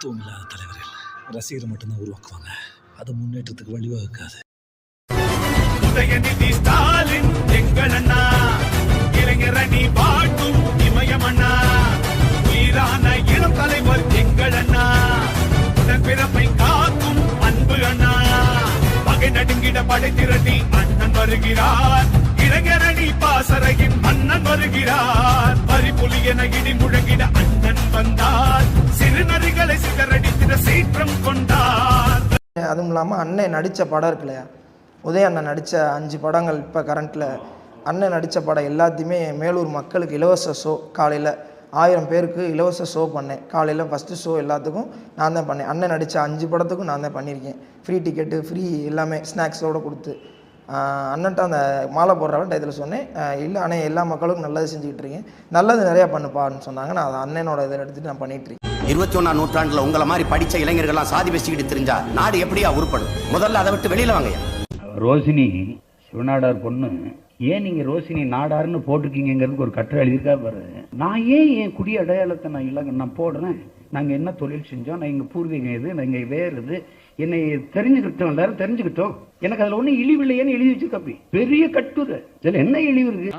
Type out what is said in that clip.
தத்துவம் இல்லாத தலைவர்கள் ரசிகர் மட்டும்தான் உருவாக்குவாங்க. அது முன்னேற்றத்துக்கு வழிவகுக்காது உதயநிதி ஸ்டாலின் எங்கள் அண்ணா. இளைஞரணி பாட்டும் இமயமண்ணா உயிரான இளம் தலைவர் எங்கள் அண்ணா. உடன்பிறப்பை காக்கும் அன்பு அண்ணா. பகை நடுங்கிட படை திரட்டி அண்ணன் வருகிறார். இளைஞரணி பாசறையின் வருகிறார். என இடி முழங்கிட அண்ணன் வந்தார். சிறுநரிகளை அதுவும் இல்லாமல் அண்ணன் நடித்த படம் இருக்கு இல்லையா உதய அண்ணன் நடித்த அஞ்சு படங்கள் இப்போ கரண்ட்டில் அண்ணன் நடித்த படம் எல்லாத்தையுமே மேலூர் மக்களுக்கு இலவச ஷோ காலையில் ஆயிரம் பேருக்கு இலவச ஷோ பண்ணேன். காலையில் ஃபஸ்ட்டு ஷோ எல்லாத்துக்கும் நான் தான் பண்ணேன். அண்ணன் நடித்த அஞ்சு படத்துக்கும் நான் தான் பண்ணியிருக்கேன். ஃப்ரீ டிக்கெட்டு ஃப்ரீ எல்லாமே ஸ்நாக்ஸோடு கொடுத்து. அண்ணன்ட்ட அந்த மாலை போடுற டயத்தில் சொன்னேன். இல்லை அண்ணன் எல்லா மக்களுக்கும் நல்லது செஞ்சுக்கிட்டு இருக்கேன். நல்லது நிறையா பண்ணுப்பான்னு சொன்னாங்க. நான் அதை அண்ணனோட இதில் எடுத்துகிட்டு நான் பண்ணிகிட்டு இருக்கேன். இருபத்தி ஒன்னாம் நூற்றாண்டுல உங்கள மாதிரி படிச்ச இளைஞர்கள்லாம் சாதி பேசிக்கிட்டு தெரிஞ்சா நாடு எப்படியா உருப்படும்? முதல்ல அதை விட்டு வெளியில வாங்கய்யா ரோஷினி சிவநாடார் பொண்ணு ஏன் நீங்க ரோஷினி நாடார்னு போட்டிருக்கீங்கிறதுக்கு ஒரு கட்டுரை எழுதியிருக்கா பாரு. நான் ஏன் என் குடி அடையாளத்தை நான் இல்லை நான் போடுறேன்? நாங்க என்ன தொழில் செஞ்சோம்? நான் எங்க பூர்வீகம் இது நாங்க வேறு இது என்னை தெரிஞ்சுக்கிட்டோம் எல்லாரும் தெரிஞ்சுக்கிட்டோம். எனக்கு அதுல ஒண்ணும் இழிவு இல்லையேன்னு எழுதி வச்சிருக்கப்பி பெரிய கட்டுரை. இதுல என்ன இழிவு இருக்கு?